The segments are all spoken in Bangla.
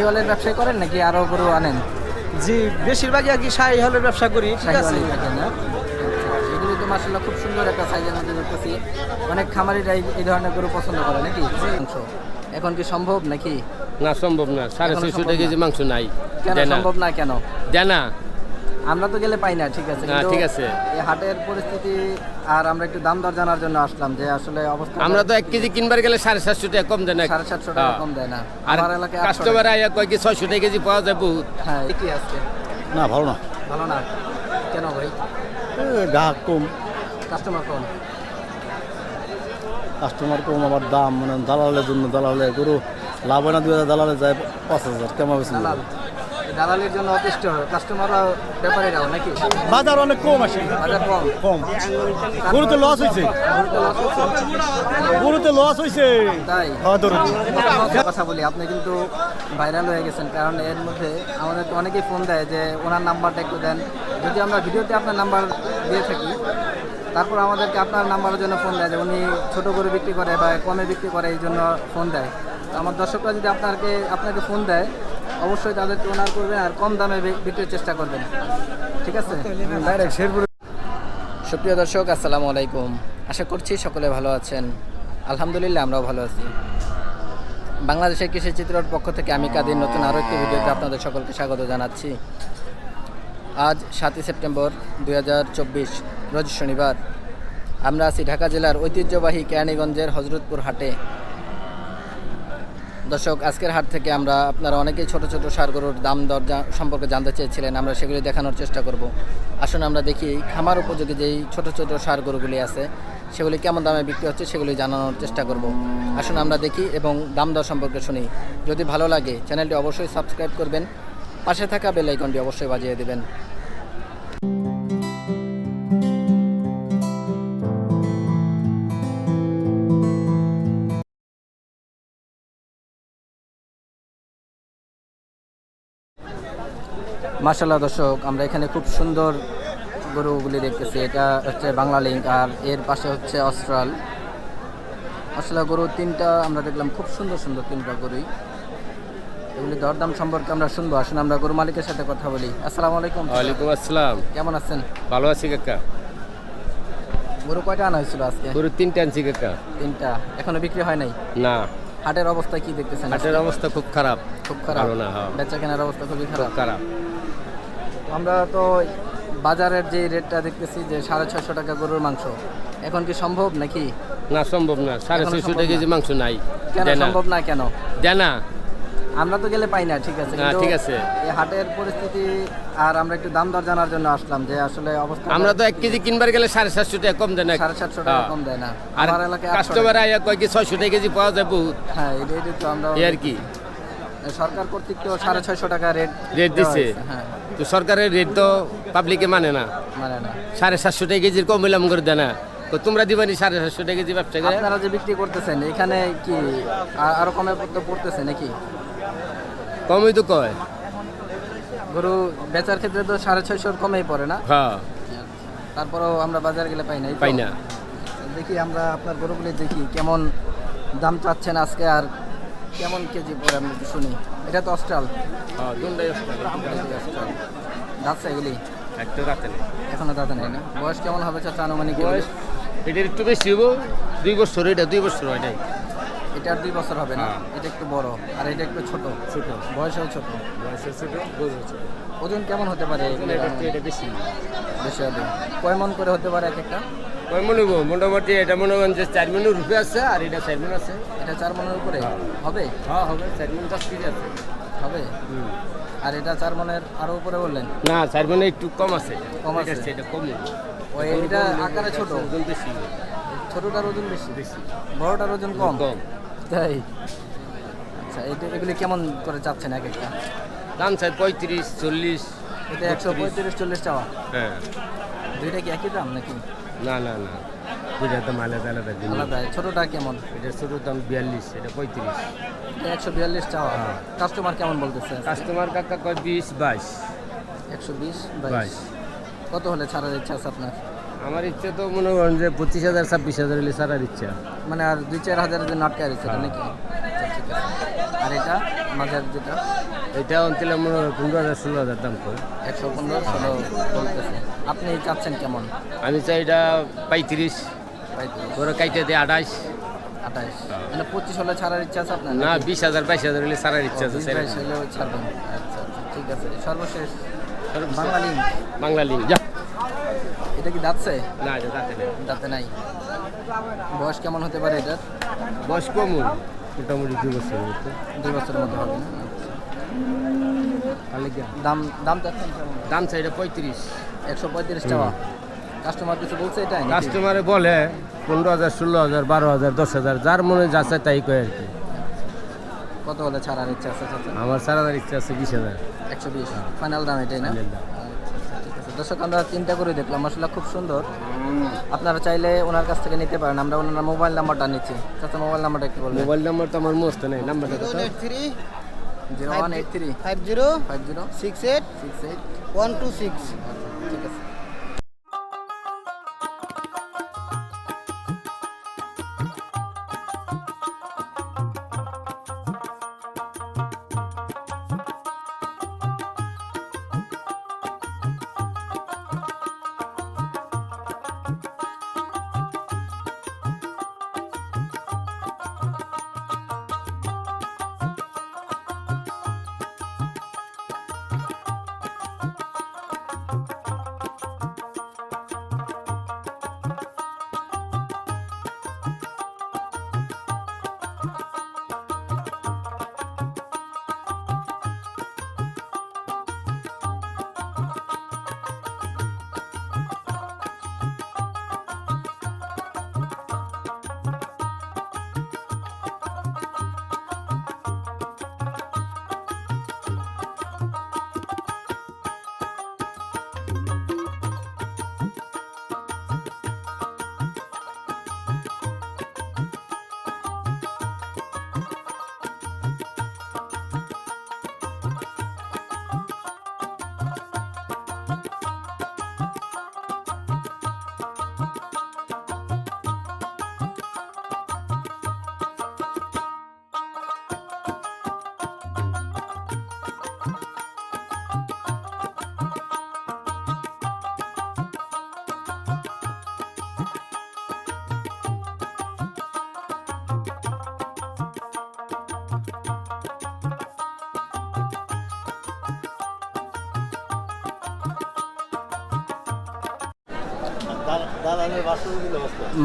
হলের ব্যবসা করেন নাকি আরও গরু আনেন? জি বেশিরভাগই আর কি শাহী হলের ব্যবসা করি ঠিক আছে? আচ্ছা, এগুলো তো মাসাল্লাহ খুব সুন্দর একটা সাইজের মধ্যে দেখতেছি। অনেক খামারিরা এই- এই ধরনের গরু পছন্দ করে নাকি? মাংস। এখন কি সম্ভব নাকি? না সম্ভব না। সাড়ে ছয়শো টাকা কেজি মাংস নাই। কেন সম্ভব না কেন? দেয় না আমরা তো গেলে পাই না ঠিক আছে। না, ঠিক আছে। এই হাটের পরিস্থিতি আর আমরা একটু দাম দর জানার জন্য আসলাম যে আসলে অবস্থা আমরা তো এক কেজি কিনবার গেলে সাড়ে সাতশো টাকা কম দেয় না। সাড়ে সাতশো টাকা হ্যাঁ। কম দেয় না। আর আমার এলাকায় কাস্টমার। আয়া কয় কি ছয়শো টাকা কেজি পাওয়া যায় বহুত। হ্যাঁ কি আছে না ভালো না। ভালো না? কেন ভাই? গ্রাহক কম। কাস্টমার কম। কাস্টমার কম আবার দাম মানে দালালের জন্য দালালে গরু লাভ হয় না দুই হাজার দালালে যায় পাঁচ হাজার কেমন দালালের জন্য অতিষ্ঠ ব্যাপারীরাও ব্যাপারীরাও নাকি? বাজার অনেক কম আসে। বাজার কম। কম। গরুতে লস হয়েছে। গরুতে? লস হয়েছে। তাই? হ্যাঁ কথা বলি আপনি কিন্তু ভাইরাল হয়ে গেছেন কারণ এর মধ্যে আমাদের তো অনেকেই ফোন দেয় যে ওনার নাম্বারটা একটু দেন। যদি আমরা ভিডিওতে আপনার নাম্বার দিয়ে থাকি তারপর আমাদেরকে আপনার নাম্বারের জন্য ফোন দেয় যে উনি ছোট করে বিক্রি করে বা কমে বিক্রি করে এই জন্য ফোন দেয়। আমার দর্শকরা যদি আপনাকে আপনাকে ফোন দেয় অবশ্যই তাদেরকে ওনার করবেন আর কম দামে বিক্রির চেষ্টা করবেন। ঠিক আছে? সুপ্রিয় দর্শক আসসালামু আলাইকুম। আশা করছি সকলে ভালো আছেন। আলহামদুলিল্লাহ আমরাও ভালো আছি। বাংলাদেশের কৃষি চিত্রের পক্ষ থেকে আমি কাদের নতুন আরও একটি ভিডিওতে আপনাদের সকলকে স্বাগত জানাচ্ছি। আজ সাতই সেপ্টেম্বর দু হাজার চব্বিশ রোজ শনিবার। আমরা আছি ঢাকা জেলার ঐতিহ্যবাহী কেরানীগঞ্জের হজরতপুর হাটে। দর্শক, আজকের হাট থেকে আমরা আপনারা অনেকেই ছোট ছোট সার গরুর দাম দর সম্পর্কে জানতে চেয়েছিলেন, আমরা সেগুলি দেখানোর চেষ্টা করব। আসুন আমরা দেখি খামার উপযোগী যেই ছোট ছোট সার গরুগুলি আছে, সেগুলি কেমন দামে বিক্রি হচ্ছে সেগুলি জানানোর চেষ্টা করব। আসুন আমরা দেখি এবং দাম দর সম্পর্কে শুনি। যদি ভালো লাগে, চ্যানেলটি অবশ্যই সাবস্ক্রাইব করবেন, পাশে থাকা বেল আইকনটি অবশ্যই বাজিয়ে দেবেন। মার্শাল্লাহ দর্শক আমরা এখানে খুব সুন্দর গরুগুলি দেখতেছি। এটা হচ্ছে বাংলা লিঙ্ক আর এর পাশে হচ্ছে অস্ট্রাল। আসলে গরু তিনটা আমরা দেখলাম খুব সুন্দর সুন্দর তিনটা গরুই। এগুলি দরদাম সম্পর্কে আমরা শুনব। আসুন আমরা গরু মালিকের সাথে কথা বলি। আসসালামু আলাইকুম। ওয়ালাইকুম আসসালাম। কেমন আছেন? ভালো আছি কাকা। গরু কয়টা আনা হয়েছিল আজকে? গরু তিনটে আনছি কাকা। তিনটা। এখনও বিক্রি হয় নাই? না। হাটের অবস্থা কি দেখতেছেন হাটের অবস্থা খুব খারাপ। খুব খারাপ। না, হ্যাঁ। বেচা কেনার অবস্থা খুবই খারাপ। খারাপ। আমরা তো বাজারের যে রেটটা দেখতেছি যে সাড়ে ছয়শো টাকা গরুর মাংস এখন কি সম্ভব নাকি? না সম্ভব না। সাড়ে ছয়শো টাকা। কেজি মাংস নাই। কেন সম্ভব না কেন? দেয় না আমরা তো গেলে পাই না ঠিক আছে। না, ঠিক আছে। এই হাটের পরিস্থিতি আর আমরা একটু দাম দর জানার জন্য আসলাম যে আসলে অবস্থা আমরা তো এক কেজি কিনবার গেলে সাড়ে সাতশো টাকা কম দেয় না। সাড়ে সাতশো টাকা হ্যাঁ। কম দেয় না। আর এলাকায় কাস্টমার। আয়া কয় কি ছয়শো টাকা কেজি পাওয়া যায় বহুত। হ্যাঁ এটা এটা তো আমরা এই আর কি। সরকার কর্তৃক তো সাড়ে ছয়শো টাকা রেট রেট দিছে। হ্যাঁ। তো সরকারের রেট তো পাবলিকে মানে না। মানে না। সাড়ে সাতশো টাকা কেজির কম হইলাম করে দেয় না। তো তোমরা দিবানি সাড়ে সাতশো টাকা কেজি ব্যবসা করে? আপনারা যে বিক্রি করতেছেন এখানে কি আরও কমে পড়তেছে নাকি? কমই তো কয়। গরু বেচার ক্ষেত্রে তো সাড়ে ছয়শোর কমেই পড়ে না। হ্যাঁ। তারপরেও আমরা বাজার গেলে পাই না পাই না। দেখি আমরা আপনার গরুগুলি দেখি কেমন দাম চাচ্ছেন আজকে আর কেমন কেজি পরে আমরা একটু শুনি। এটা তো অস্ট্রাল। হ্যাঁ যাচ্ছে এগুলি? একটা রাতে নেই। এখনও দাদা নেই না। বয়স কেমন হবে চাচা আনুমানিক? বয়স এটার একটু বেশি হব দুই বছর এটা দুই বছর হয় নাই। এটার দুই বছর হবে না। হ্যাঁ। এটা একটু বড় আর এটা একটু ছোট। ছোট। বয়সেও ছোট। বয়সে ছোট গরু ছোট। ওজন কেমন হতে পারে? এটা বেশি। বেশি হবে। কয় মন করে হতে পারে এক একটা? কয় মনে হব মোটামুটি এটা মনে করেন যে চার মিনিট রুপে আছে আর এটা চার মিনিট আছে। এটা চার মনের উপরে? হবে? হ্যাঁ হবে। চার মিনিট দশ কেজি আছে। হবে? আর এটা চার মনের আরও উপরে বললেন? না চার মিনিট একটু কম আছে। কম আছে? এটা- এটা কম ওই এটা আকারে ছোট? ওজন বেশি। ছোটটার ওজন বেশি। বেশি। বড়টার ওজন কম? কম। তাই? আচ্ছা এগুলি কেমন করে চাচ্ছেন এক একটা? দাম চাই পঁয়ত্রিশ চল্লিশ এটা একশো পঁয়ত্রিশ চল্লিশ টাকা হ্যাঁ। দুইটা কি একই দাম নাকি? না না না। দুইটা দাম আলাদা আলাদা দিন। আলাদা ছোটটা কেমন? এটা ছোট দাম বিয়াল্লিশ এটা পঁয়ত্রিশ। এটা একশো বিয়াল্লিশ টাকা হ্যাঁ। কাস্টমার কেমন বলতেছে? কাস্টমার কাকা কয় বিশ বাইশ। একশো বিশ বাইশ। কত হলে ছাড়ার ইচ্ছা আছে আপনার? আমার ইচ্ছে তো মনে করেন যে পঁচিশ হাজার ছাব্বিশ হাজার হলে সারার ইচ্ছা। মানে আর দুই চার হাজার যে রয়েছে এটা হ্যাঁ। নাকি? আর এটা মাঝের যেটা? এটা অন্তিল মনে হয় পনেরো হাজার ষোলো হাজার দাম করে। একশো পনেরো ষোলো বলতেছে। আপনি চাচ্ছেন কেমন? আমি চাই এটা পঁয়ত্রিশ। ওরা কাইটে দিয়ে আঠাইশ আঠাইশ মানে পঁচিশ হলে ছাড়ার ইচ্ছা আছে আপনার না বিশ হাজার বাইশ হাজার হলে সারার ইচ্ছা আছে বাইশ হলেও ছাড়বেন। আচ্ছা আচ্ছা ঠিক আছে। সর্বশেষ বাঙালি। বাংলা লিঙ্ক যা। এটা কি দাঁতছে না এটা তাতে নেই। দাঁতে নাই। বয়স কেমন হতে পারে এটার? বয়স কম। মোটামুটি দু বছর মতো। দুই বছরের মতো হবে? দাম দাম দাম চাই এটা পঁয়ত্রিশ। একশো পঁয়ত্রিশ টাকা। কাস্টমার কিছু বলছে এটা কাস্টমারে বলে পনেরো হাজার ষোলো হাজার বারো হাজার দশ হাজার যার মনে যাচ্ছে তাই কয় আর কি। কত হলে ছাড়ার ইচ্ছা আছে আমার ছাড়ার ইচ্ছা আছে বিশ হাজার। একশো বিশ। ফাইনাল দাম এটাই না Final দাম। আচ্ছা, ঠিক আছে দর্শক আমরা চিন্তা করে দেখলাম আসলে খুব সুন্দর। আপনারা চাইলে ওনার কাছ থেকে নিতে পারেন আমরা ওনার মোবাইল নাম্বারটা নিচ্ছি। চাচা মোবাইল নাম্বারটা একটু বলবেন। মোবাইল নাম্বার তো আমার মস্ত নেই নাম্বারটা কত three zero one eight three. Five zero five zero. Six eight six eight. One two six.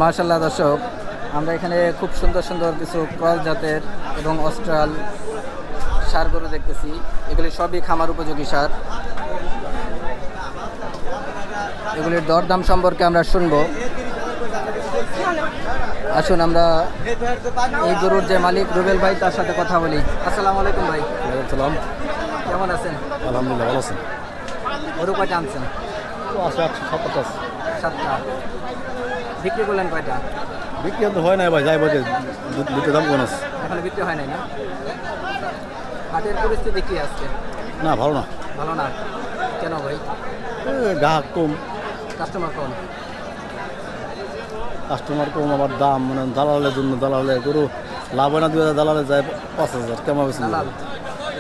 মার্শাল্লাহ দর্শক আমরা এখানে খুব সুন্দর সুন্দর কিছু ক্রস জাতের এবং অস্ট্রাল সার গরু দেখতেছি। এগুলি সবই খামার উপযোগী সার। এগুলির দরদাম সম্পর্কে আমরা শুনব। আসুন আমরা এই গরুর যে মালিক রুবেল ভাই তার সাথে কথা বলি। আসসালামু আলাইকুম ভাই। সালাম কেমন আছেন? আলহামদুলিল্লাহ ভালো আছেন গরু কয়টা আনছেন? সাতাশ আছে। সাতটা। বিক্রি করলেন কয়টা? বিক্রি তো হয় নাই ভাই যাই দু- দুটো দাম কোন আছে। এখনও বিক্রি হয় নাই না? হাটের পরিস্থিতি কি আজকে? না ভালো না। ভালো না? কেন ভাই? গ্রাহক কম। কাস্টমার কম? কাস্টমার কম আবার দাম মানে দালালের জন্য দালালে গরু লাভ হয় না দুই হাজার দালালে যায় পাঁচ হাজার কেমন বেশি দালাল।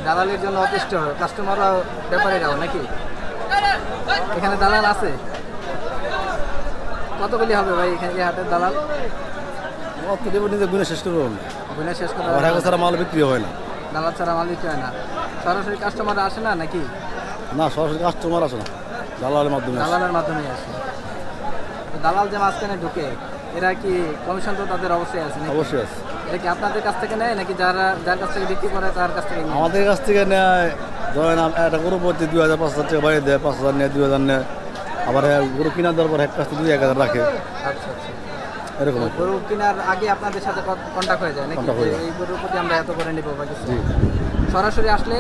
দালালের জন্য অতিষ্ঠ কাস্টমাররা ব্যাপারীরাও নাকি? এখানে দালাল আছে? কতগুলি হবে ভাই এখানে এই হাটের দালাল? অত দেবো নিজে গুনে শেষ করব না গুনে শেষ ছাড়া মাল বিক্রি হয় না। দালাল ছাড়া মাল দিতে হয় না। সরাসরি কাস্টমার আসে না নাকি? না সরাসরি কাস্টমার আসে না। দালালের মাধ্যমে দালালের মাধ্যমে আসে। দালাল যে মাঝখানে ঢুকে এরা কি কমিশন তো তাদের অবশ্যই আছে? অবশ্যই আছে। এটা কি আপনাদের কাছ থেকে নেয় নাকি যারা যার কাছ থেকে বিক্রি করে তার কাছ থেকে আমাদের কাছ থেকে নেয় ধরেন একটা গরু দুই হাজার পাঁচ হাজার টাকা বাইরে দেয় পাঁচ হাজার নেয় দুই হাজার নেয়। আবার হ্যাঁ, গরু কিনা দেওয়ার পর এক কাছ থেকে দুই এক হাজার রাখে। আচ্ছা আচ্ছা। এরকম গরু কেনার আগে আপনাদের সাথে কন্ট্যাক্ট হয়ে যায় নাকি? হয়ে যে। এই গরুর প্রতি আমরা এত করে নিব বা কিছু সরাসরি আসলে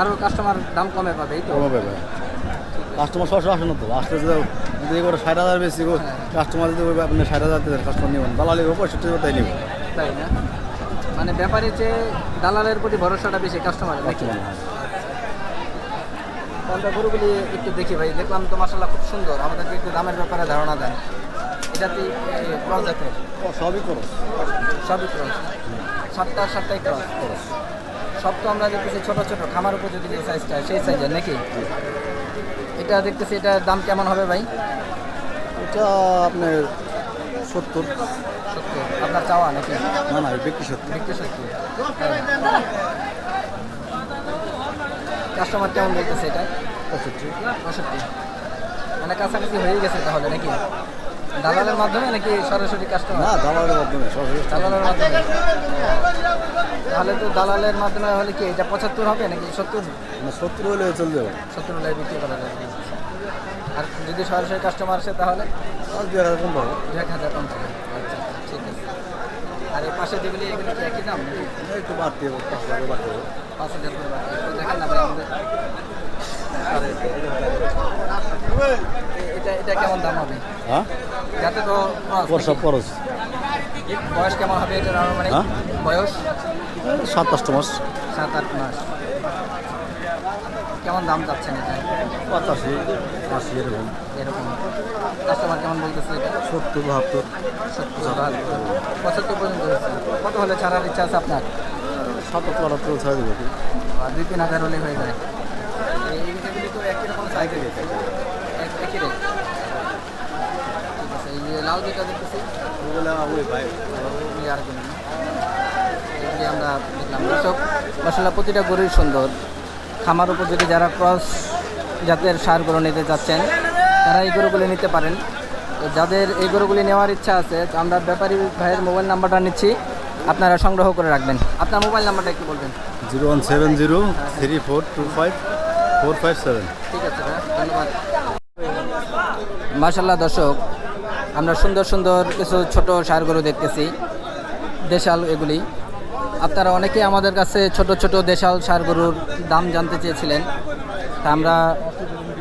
আরও কাস্টমার দাম কমে পাবে এই তো? কমে পাবে। কাস্টমার সরাসরি আসে না তো? আসলে যদি করে ষাট হাজার বেশি কাস্টমার যদি আপনি ষাট হাজার দেবেন কাস্টমার নেবেন দালালি পঁয়ষট্টি হাজার তাই নেবেন তাই না? মানে ব্যাপারের চেয়ে দালালের প্রতি ভরসাটা বেশি কাস্টমার নাকি? আমরা গরুগুলি একটু দেখি ভাই দেখলাম তো মাসাল্লাহ খুব সুন্দর। আমাদেরকে একটু দামের ব্যাপারে ধারণা দেন। এটাতে ক্রস জাতের সবই করো সবই ক্রস সাতটা সাতটাই ক্রস সব তো আমরা দেখতেছি ছোট ছোট। খামার উপযোগী যে সাইজটা সেই সাইজের নাকি? এটা দেখতেছি এটার দাম কেমন হবে ভাই? এটা আপনার সত্তর। সত্তর। আপনার চাওয়া নাকি? না না বিক্রি সত্তর। বিক্রি সত্তর। কাস্টমার কেমন বলতেছে এটা? পঁয়ষট্টি। পঁয়ষট্টি। মানে কাছাকাছি হয়ে গেছে তাহলে নাকি? দালালের মাধ্যমে নাকি সরাসরি কাস্টমার না দালালের মাধ্যমে সরাসরি দালালের মাধ্যমে। তাহলে তো দালালের মাধ্যমে হলে কি এটা পঁচাত্তর হবে নাকি সত্তর? মানে সত্তর হলে চলে যাবে। সত্তর হলে বিক্রি করা যাবে। আর যদি সরাসরি কাস্টমার আসে তাহলে? দু হাজার কম পাবো। দু এক হাজার কম পাবে। আচ্ছা ঠিক আছে। আর এই পাশে যেগুলি এগুলো কি একই দাম? একটু বাড়তে হবে পাঁচ হাজার বাড়তে হবে। পাঁচ হাজার করে বাড়বে। এটা এটা কেমন দাম হবে? হ্যাঁ? যাতে তো নাকি? খরচ। বয়স কেমন হবে মানে? হ্যাঁ? বয়স? সাত মাস। সাত আট মাস। কেমন দাম যাচ্ছেন এটা? পঁচাশি আশি এরকম। এরকম। কাস্টমার কেমন বলতেছে এটা? সত্তর বাহাত্তর। সত্তর পঁচাত্তর পর্যন্ত কত হলে ছাড়ার ইচ্ছা আছে আপনার? সাতাত্তর আটাত্তর ছাড়া দেবো হয়ে যায়। এই এগুলি আমরা মশলা প্রতিটা গরুই সুন্দর। খামার উপযোগী যারা ক্রস জাতের সার গরু নিতে চাচ্ছেন তারা এই গরুগুলি নিতে পারেন। যাদের এই গরুগুলি নেওয়ার ইচ্ছা আছে, আমরা ব্যাপারী ভাইয়ের মোবাইল নাম্বারটা নিচ্ছি। আপনারা সংগ্রহ করে রাখবেন। আপনার মোবাইল নাম্বারটা একটু বলবেন। Zero one seven zero three four two five four five seven. ঠিক আছে ধন্যবাদ। মাশাল্লাহ দর্শক আমরা সুন্দর সুন্দর কিছু ছোট সার গরু দেখতেছি দেশাল এগুলি। আপনারা অনেকেই আমাদের কাছে ছোট ছোট দেশাল সার গরুর দাম জানতে চেয়েছিলেন। তা আমরা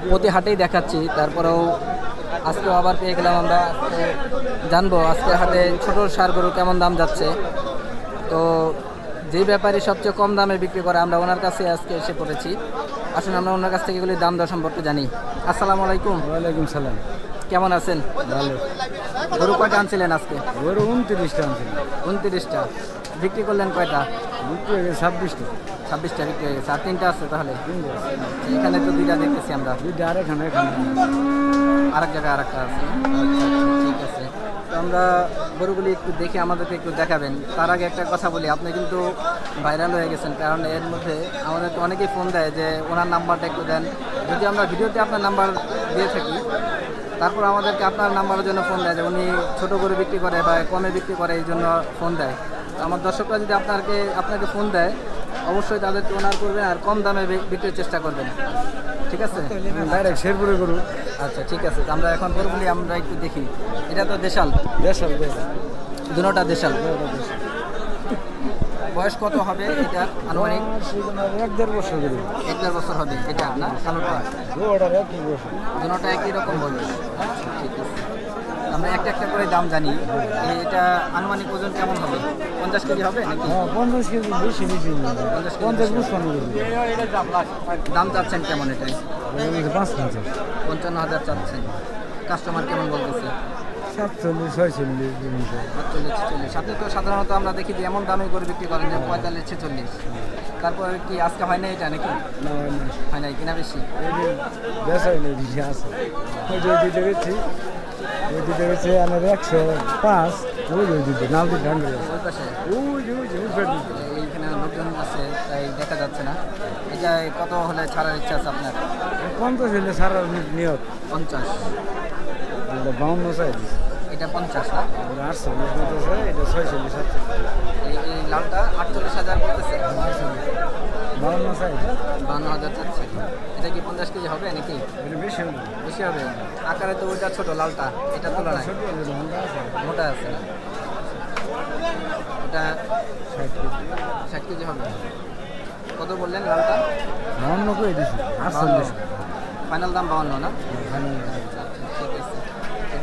প্রতি হাটেই দেখাচ্ছি তারপরেও আজকেও আবার পেয়ে গেলাম আমরা। জানব আজকে হাটে ছোট সার গরু কেমন দাম যাচ্ছে। তো যেই ব্যাপারী সবচেয়ে কম দামে বিক্রি করে আমরা ওনার কাছে আজকে এসে পড়েছি। আসুন আমরা ওনার কাছ থেকে এগুলির দাম দর সম্পর্কে জানি। আসসালামু আলাইকুম। ওয়ালাইকুম সালাম। কেমন আছেন? ভালো। গরু কয়টা আনছিলেন আজকে? গরু উনত্রিশটা আনছিল উনত্রিশটা। বিক্রি করলেন কয়টা? বিক্রি হয়ে গেছে ছাব্বিশটা। ছাব্বিশটা বিক্রি হয়ে গেছে। আর তিনটা আছে তাহলে? এখানে তো দুইটা দেখতেছি আমরা। দুইটা আর এখানে এখানে আর এক জায়গায় আরেকটা আছে আচ্ছা, আচ্ছা, ঠিক আছে তো আমরা গরুগুলি একটু দেখে আমাদেরকে একটু দেখাবেন। তার আগে একটা কথা বলি, আপনি কিন্তু ভাইরাল হয়ে গেছেন, কারণ এর মধ্যে আমাদেরকে অনেকেই ফোন দেয় যে ওনার নাম্বারটা একটু দেন। যদি আমরা ভিডিওতে আপনার নাম্বার দিয়ে থাকি, তারপর আমাদেরকে আপনার নাম্বারের জন্য ফোন দেয় যে উনি ছোটো গরু বিক্রি করে বা কমে বিক্রি করে, এই জন্য ফোন দেয়। আমার দর্শকরা যদি আপনাকে আপনাকে ফোন দেয় অবশ্যই তাদেরকে ওনার করবেন আর কম দামে বিক্রির চেষ্টা করবেন। ঠিক আছে? ডাইরেক্ট শেরপুরে গরু। আচ্ছা ঠিক আছে। আমরা এখন গরুগুলি আমরা একটু দেখি। এটা তো দেশাল। দেশাল দেশাল। দুটোটা দেশাল। বয়স কত হবে এটা আনুমানিক? এক দেড় বছর এক দেড় বছর হবে। এটা না? কালোটা? ওটার একই রকম বলবে আচ্ছা ঠিক আছে। আমরা একটা একটা করে দাম জানি। এটা আনুমানিক ওজন কেমন হবে? পঞ্চাশ কেজি হবে নাকি? হ্যাঁ পঞ্চাশ কেজি বেশি বেশি পঞ্চাশ। বুঝপান্ন কেজি দাম চাচ্ছেন কেমন এটাই পাঁচ পঞ্চাশ পঞ্চান্ন হাজার চাচ্ছেন। কাস্টমার কেমন বলতেছে? সাতচল্লিশ ছয়চল্লিশ আটচল্লিশ ছেচল্লিশ আপনি তো সাধারণত আমরা দেখি যে এমন দামে করে বিক্রি করেন যে পঁয়তাল্লিশ ছেচল্লিশ। তারপরে কি আজকে হয় না এটা নাকি? হয় নাই কিনা বেশি? আছে। ওই ওই দিতে গেছি আমার একশো পাঁচ। ওই যে দিতে নাল দিতে ডাঙ্গে ওই ওই ওই ওই এইখানে লোকজন আছে তাই দেখা যাচ্ছে না। এটা কত হলে ছাড়ার ইচ্ছা আছে আপনার? পঞ্চাশ হলে সারা নিয়ত। পঞ্চাশ। বাউন্ন চাই এটা পঞ্চাশ না? বলতেছে এটা ছয়চল্লিশ এই লালটা আটচল্লিশ হাজার বলতেছে। বাউন্ন চাই হাজার চাচ্ছে এটা কি পঞ্চাশ কেজি হবে নাকি? বেশি হবে। বেশি হবে? আকারে তো ওইটা ছোট লালটা। এটা ঘণ্টা আছে। মোটা আছে না? ওটা ষাট কেজি। ষাট কেজি হবে। কত বললেন লালটা? বাউন্ন করে দিছি। আটচল্লিশ। ফাইনাল দাম বাউন্ন না? ঠিক আছে।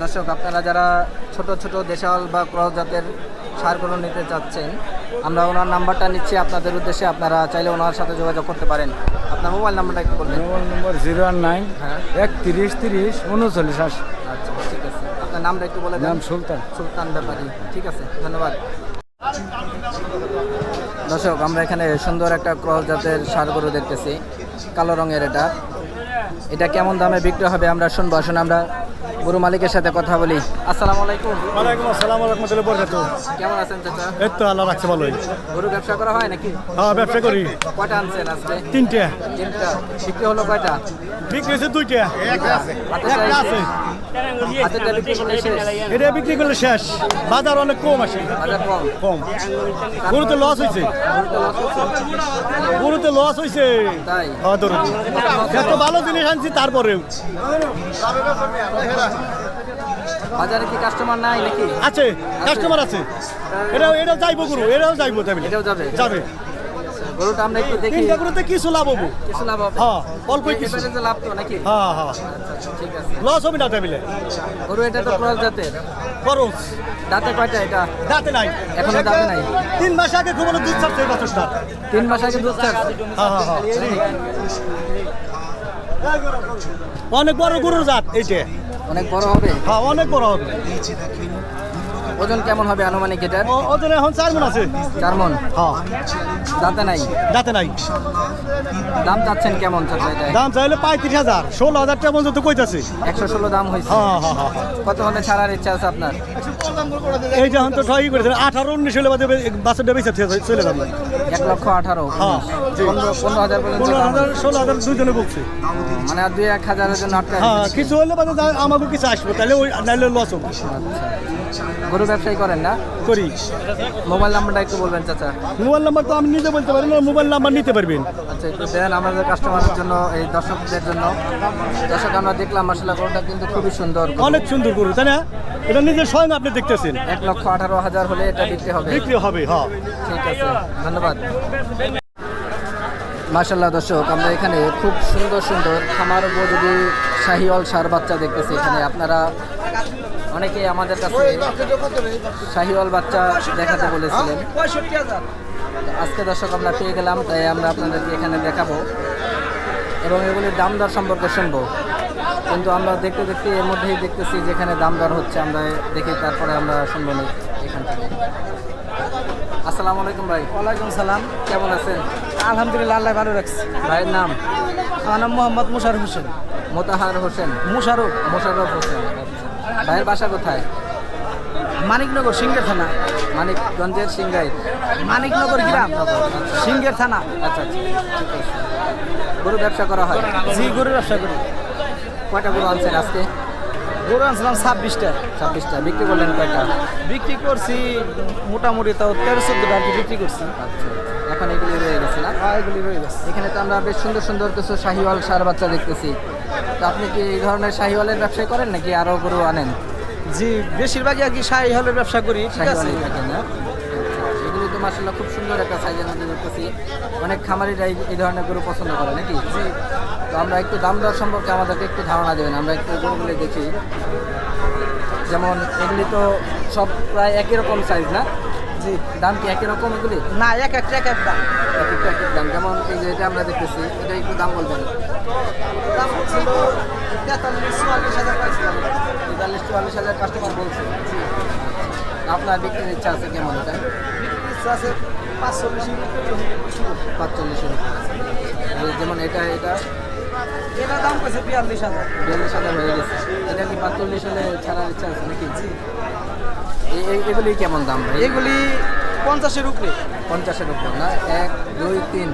দর্শক আপনারা যারা ছোট ছোট দেশাল বা ক্রস জাতের সারগুলো নিতে চাচ্ছেন আমরা ওনার নাম্বারটা নিচ্ছি। আপনাদের উদ্দেশ্যে আপনারা চাইলে ওনার সাথে যোগাযোগ করতে পারেন। আপনার মোবাইল নাম্বারটা একটু বলবেন। Mobile number zero one nine হ্যাঁ। একত্রিশ তিরিশ উনচল্লিশ আশি। আচ্ছা ঠিক আছে। আপনার নামটা একটু বলে নাম সুলতান। সুলতান ব্যাপারী। ঠিক আছে ধন্যবাদ। দর্শক আমরা এখানে সুন্দর একটা ক্রস জাতের সার গরু দেখতেছি। কালো রঙের এটা। এটা কেমন দামে বিক্রি হবে আমরা শুনব। আসুন আমরা গরু মালিকের সাথে কথা বলি। আসসালামু আলাইকুম। ওয়ালাইকুম আসসালাম ওয়া রাহমাতুল্লাহি ওয়া বারাকাতুহু। কেমন আছেন চাচা? এই তো আল্লাহ রাখছে ভালোই। গরু ব্যবসা করা হয় নাকি? হ্যাঁ ব্যবসা করি। কয়টা আনছেন আজকে? তিনটা। তিনটা। বিক্রি হলো কয়টা? বিক্রি হয়েছে দুইটা। একটা আছে। এটা বিক্রি করলে শেষ। বাজার অনেক কম আসে। কম। লস হয়েছে। লস লস হয়েছে। হ্যাঁ ধরুন। এত ভালো জিনিস আনছি তারপরেও। বাজারে কি কাস্টমার নাই নাকি? আছে কাস্টমার আছে। এটাও এটাও যাইবো গরু এটাও যাইবো যাবে এটাও যাবে। যাবে। গরুটা আমরা একটু দেখি। তিনটা গরুতে কিছু লাভ হব। কিছু লাভ হবে। হ্যাঁ, অল্পই কিছু। এবারে লাভ তো নাকি? হ্যাঁ হ্যাঁ। আচ্ছা, ঠিক আছে। লস হবে না টেবিলে? গরু এটা তো ক্রস জাতের। খরচ দাঁতে কয়টা এটা? দাঁতে নাই। এখনও দাঁতে নাই। তিন মাস আগে খুব দুধ ছাড়ছে এই বাছরটা। তিন মাস আগে দুধ ছাড়ছে? হ্যাঁ হ্যাঁ হ্যাঁ। অনেক বড় গরুর জাত এইটা। অনেক বড় হবে? হ্যাঁ অনেক বড় হবে। ওজন কেমন হবে আনুমানিক এটা ওজন এখন চার মন আছে। চার মন? হ্যাঁ। দাঁতে নাই? দাঁতে নাই। দাম চাচ্ছেন কেমন দাম চাইলে পঁয়ত্রিশ হাজার। ষোলো হাজার টাকা পর্যন্ত কইতাছে। একশো ষোলো দাম হয়েছে হ্যাঁ হ্যাঁ হ্যাঁ কত হলে ছাড়ার ইচ্ছা আছে আপনার? এই যে এখন তো ঠিকই করেছে আঠারো উনিশ হলে বাদে বাচ্চাটা বেঁচে চলে যাবে এক লক্ষ আঠারো। হ্যাঁ, পনেরো হাজার পনেরো হাজার ষোলো হাজার দুজনে বলছে মানে আর দুই এক হাজারের জন্য আটকা হ্যাঁ কিছু হলে বাদে আমাকে কিছু আসব তাহলে ওই নাইলে লস হবে। আচ্ছা। গরু ব্যবসায়ী করেন না? করি। মোবাইল নাম্বারটা একটু বলবেন চাচা। মোবাইল নাম্বার তো আমি নিজে বলতে পারি না মোবাইল নাম্বার নিতে পারবেন। আচ্ছা একটু দেন আমাদের কাস্টমারের জন্য এই দর্শকদের জন্য। দর্শক আমরা দেখলাম আসলে গরুটা কিন্তু খুবই সুন্দর অনেক সুন্দর গরু তাই না? এটা নিজের স্বয়ং আপনি দেখতেছেন। এক লক্ষ আঠারো হাজার হলে এটা বিক্রি হবে। বিক্রি হবে হ্যাঁ। ঠিক আছে ধন্যবাদ। মার্শাল্লাহ দর্শক আমরা এখানে খুব সুন্দর সুন্দর খামার উপযোগী শাহিওয়াল সার বাচ্চা দেখতেছি এখানে। আপনারা অনেকে আমাদের কাছে শাহিওয়াল বাচ্চা দেখাতে বলেছিলেন। আজকে দর্শক আমরা পেয়ে গেলাম তাই আমরা আপনাদেরকে এখানে দেখাবো এবং এগুলির দাম দর সম্পর্কে শুনব। কিন্তু আমরা দেখতে দেখতে এর মধ্যেই দেখতেছি যেখানে দাম দর হচ্ছে আমরা দেখি তারপরে আমরা শুনব না এখান থেকে। আসসালামু আলাইকুম ভাই। ওয়ালাইকুম সালাম। কেমন আছেন? আলহামদুলিল্লাহ আল্লাহ ভালো রাখছে। ভাইয়ের নাম? আমার নাম মোহাম্মদ মুশারফ হোসেন। মোতাহার হোসেন? মুশারফ মোশাররফ হোসেন আচ্ছা। ভাইয়ের বাসা কোথায়? মানিকনগর সিঙ্গের থানা। মানিকগঞ্জের সিংগাই। মানিকনগর গ্রাম। সিঙ্গের থানা। আচ্ছা আচ্ছা। ঠিক আছে গরু ব্যবসা করা হয়? জি গরু ব্যবসা করি। কয়টা গরু আনছেন আজকে? গরু আনছিলাম ছাব্বিশটা। ছাব্বিশটা। বিক্রি করলেন কয়টা? বিক্রি করছি মোটামুটি তাও তেরো চোদ্দটা বিক্রি করছি। আচ্ছা এখন এগুলি রয়ে গেছে না? আর এগুলি রয়ে গেছে। এখানে তো আমরা বেশ সুন্দর সুন্দর কিছু শাহিওয়াল সার বাচ্চা দেখতেছি। তো আপনি কি এই ধরনের শাহিওয়ালের ব্যবসায় করেন নাকি আরও গরু আনেন? জি বেশিরভাগই আর কি শাহী হলের ব্যবসা করি ঠিক আছে? এগুলি তো মাসাল্লাহ খুব সুন্দর একটা সাইজের মধ্যে দেখতেছি অনেক খামারিরা এই ধরনের গরু পছন্দ করে নাকি? তো আমরা একটু দাম দর সম্পর্কে আমাদেরকে একটু ধারণা দেবেন আমরা একটু গরুগুলি দেখি। যেমন এগুলি তো সব প্রায় একই রকম সাইজ না? জি। দাম কি একই রকম এগুলি? না এক একটা এক এক দাম। এক একটা এক এক দাম। যেমন এই যে এটা আমরা দেখতেছি এটা একটু দাম বলবেন। দাম ছিল তেতাল্লিশ চুয়াল্লিশ হাজার পাইছিলাম তেতাল্লিশ চুয়াল্লিশ হাজার কাস্টমার বলছে আপনার বিক্রির ইচ্ছা আছে কেমন এটা বিক্রি আছে। পাঁচচল্লিশ যেমন এটা এটা? এটা দাম কইছে বিয়াল্লিশ হাজার। বিয়াল্লিশ হাজার হয়ে গেছে। এটা কি পাঁচচল্লিশ হলে ছাড়ার ইচ্ছা আছে নাকি? এগুলি কেমন দাম ভাই? এগুলি পঞ্চাশের উপরে। পঞ্চাশের উপর না? এক দুই তিন।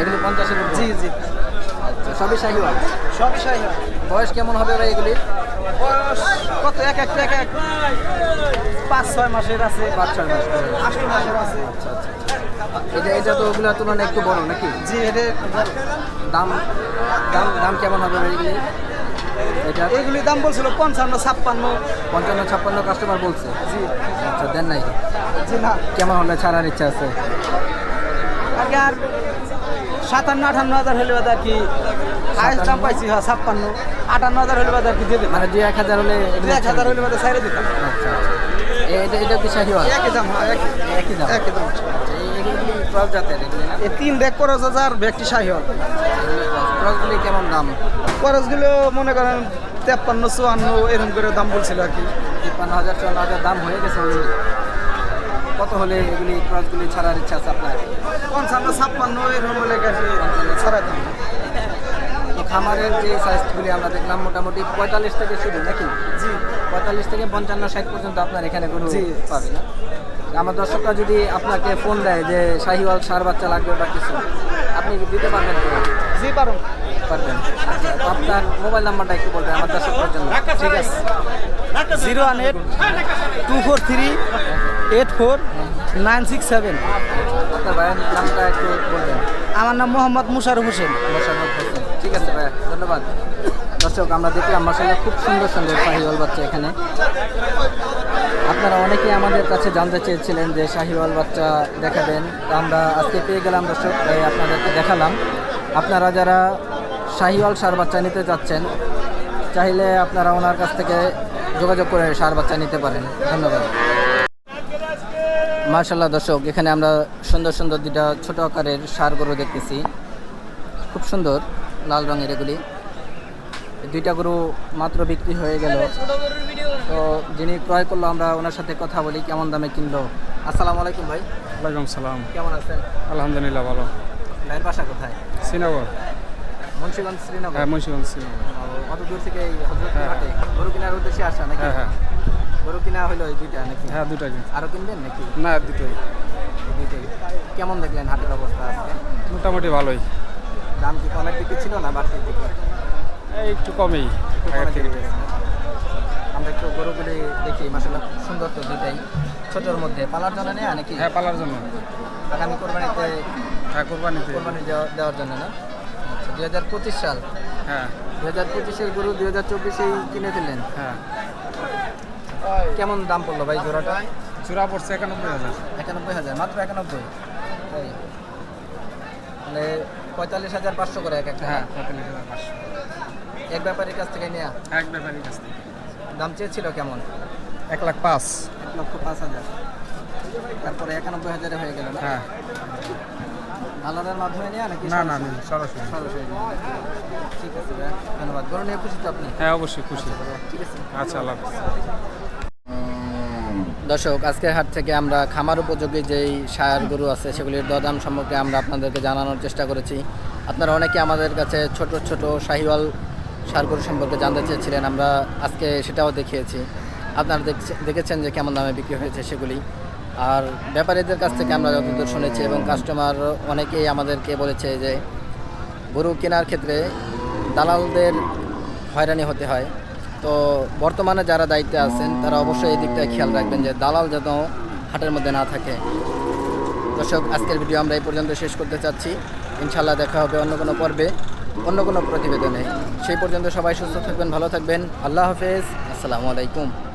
এগুলি পঞ্চাশের উপর? জি জি। সবই শাহিওয়াল সবই শাহী হয়। বয়স কেমন হবে ভাই এগুলি? বয়স কত? এক একটা এক এক। পাঁচ ছয় মাসের আছে। পাঁচ ছয় মাস। আট মাসের আছে। আচ্ছা আচ্ছা এটা এটা তো ওগুলোর তুলনায় একটু বড় নাকি? জি এটা দাম দাম দাম কেমন হবে এগুলি? এটা? এগুলির দাম বলছিল পঞ্চান্ন ছাপ্পান্ন। পঞ্চান্ন ছাপ্পান্ন কাস্টমার বলছে? জি। আচ্ছা দেন নাই। জি না। কেমন হলে ছাড়ার ইচ্ছা আছে? আগে আর সাতান্ন আটান্ন হাজার হলে বাদ আর কি হাইস্ট দাম পাইছি হ্যাঁ ছাপ্পান্ন আটান্ন হাজার হলে বাদ আর কি দিয়ে দিতাম মানে দুই এক হাজার হলে দুই এক হাজার হলে বাদ সাইডে দিতাম আচ্ছা আচ্ছা। এটা এটা কি একই দাম হ্যাঁ একই। একই দাম। একই দাম। আচ্ছা এই- ক্রস জাতের এই তিন ব্যাগ হাজার ব্যাগটি শাহী হল ক্রসগুলি কেমন দাম? মনে করেন তেপ্পান্ন চুয়ান্ন এরকম করে দাম বলছিল আর কি। তিপ্পান্ন হাজার চুয়ান্ন হাজার দাম হয়ে গেছে কত হলে এগুলি ক্রসগুলি ছাড়ার ইচ্ছা আছে আপনার? পঞ্চান্ন ছাপ্পান্ন এরকম হলে গেছে। ছড়াতাম তো খামারের যে সাইজগুলি আমরা দেখলাম মোটামুটি পঁয়তাল্লিশ থেকে শুরু নাকি? জি। পঁয়তাল্লিশ থেকে পঞ্চান্ন ষাট পর্যন্ত আপনার এখানে গরু। পাবে না? আমার দর্শকরা যদি আপনাকে ফোন দেয় যে শাহিওয়াল সার বাচ্চা লাগবে বা কিছু আপনি কি দিতে পারবেন? জি পারো পারবেন। আচ্ছা, আপনার মোবাইল নাম্বারটা একটু বলবেন আমার দর্শকদের জন্য। ঠিক আছে। Zero one eight two four three eight four nine six seven. আমার নাম মোহাম্মদ মুশারফ হোসেন। ঠিক আছে ভাইয়া ধন্যবাদ। দর্শক আমরা দেখলাম মাসাল্লাহ খুব সুন্দর সুন্দর শাহিওয়াল বাচ্চা এখানে। আপনারা অনেকেই আমাদের কাছে জানতে চেয়েছিলেন যে শাহিওয়াল বাচ্চা দেখাবেন। আমরা আজকে পেয়ে গেলাম দর্শক তাই আপনাদেরকে দেখালাম। আপনারা যারা শাহিওয়াল সার বাচ্চা নিতে চাচ্ছেন চাইলে আপনারা ওনার কাছ থেকে যোগাযোগ করে সার বাচ্চা নিতে পারেন। ধন্যবাদ। মার্শাল্লাহ দর্শক এখানে আমরা সুন্দর সুন্দর দুটা ছোট আকারের সার গরু দেখতেছি। খুব সুন্দর লাল রঙের এগুলি। দুইটা গরু মাত্র বিক্রি হয়ে গেল। তো যিনি ক্রয় করল আমরা ওনার সাথে কথা বলি কেমন দামে কিনলো। আসসালামু আলাইকুম ভাই। ওয়ালাইকুম সালাম। কেমন আছেন? আলহামদুলিল্লাহ ভালো। ভাইয়ের বাসা কোথায়? শ্রীনগর। মুন্সিগঞ্জ শ্রীনগর? হ্যাঁ মুন্সিগঞ্জ শ্রীনগর। অত দূর থেকে এই হ্যাঁ। হাটে? গরু কেনার উদ্দেশ্যে আসা নাকি? হ্যাঁ হ্যাঁ। গরু কিনা হলো এই দুইটা নাকি? হ্যাঁ দুটাকে আরও কিনবেন নাকি? না দুটোই কেমন দেখলেন হাটের অবস্থা আজকে? মোটামুটি ভালোই। দাম কি কমের দিকে ছিল না বাড়তির দিকে? এই একটু কমেই আগের থেকে আমরা একটু গরুগুলি দেখি মাসাল্লাহ সুন্দর তো দুইটাই। ছোটোর মধ্যে। পালার জন্য নেয়া নাকি? হ্যাঁ পালার জন্য। আগামী কোরবানিতে হ্যাঁ কোরবানিতে। কোরবানি দেওয়ার জন্য না? দুই হাজার পঁচিশ সাল। হ্যাঁ। দুই হাজার পঁচিশের গরু দুই হাজার চব্বিশেই কিনে দিলেন হ্যাঁ। কেমন দাম পড়ল ভাই জোড়াটা? চূড়া পড়ছে একানব্বই হাজার। একানব্বই হাজার মাত্র একানব্বই। তাই মানে পঁয়তাল্লিশ হাজার পাঁচশো করে এক একটা হ্যাঁ পঁয়তাল্লিশ হাজার পাঁচশো। এক ব্যাপারীর কাছ থেকে নেওয়া এক ব্যাপারীর কাছ থেকে। দাম চেয়েছিল কেমন? এক লাখ পাঁচ। এক লক্ষ পাঁচ হাজার। তারপরে একানব্বই হাজারে হয়ে গেল হ্যাঁ। দালালের মাধ্যমে নেওয়া নাকি না না সরাসরি? সরাসরি। ঠিক আছে ধন্যবাদ। গরু নিয়ে খুশি তো আপনি? হ্যাঁ অবশ্যই খুশি। ঠিক আছে। আচ্ছা আল্লাহ দর্শক আজকের হাট থেকে আমরা খামার উপযোগী যেই সার গরু আছে সেগুলির দরদাম সম্পর্কে আমরা আপনাদেরকে জানানোর চেষ্টা করেছি। আপনারা অনেকে আমাদের কাছে ছোট ছোট শাহিওয়াল সার গরু সম্পর্কে জানতে চেয়েছিলেন আমরা আজকে সেটাও দেখিয়েছি। আপনারা দেখছে- দেখেছেন যে কেমন দামে বিক্রি হয়েছে সেগুলি। আর ব্যাপারীদের কাছ থেকে আমরা যতদূর শুনেছি এবং কাস্টমার অনেকেই আমাদেরকে বলেছে যে গরু কেনার ক্ষেত্রে দালালদের হয়রানি হতে হয়। তো বর্তমানে যারা দায়িত্বে আছেন, তারা অবশ্যই এই দিকটায় খেয়াল রাখবেন যে দালাল যেন হাটের মধ্যে না থাকে। দর্শক, আজকের ভিডিও আমরা এই পর্যন্ত শেষ করতে চাচ্ছি। ইনশাল্লাহ দেখা হবে অন্য কোনো পর্বে, অন্য কোনো প্রতিবেদনে। সেই পর্যন্ত সবাই সুস্থ থাকবেন, ভালো থাকবেন। আল্লাহ হাফেজ। আসসালামু আলাইকুম।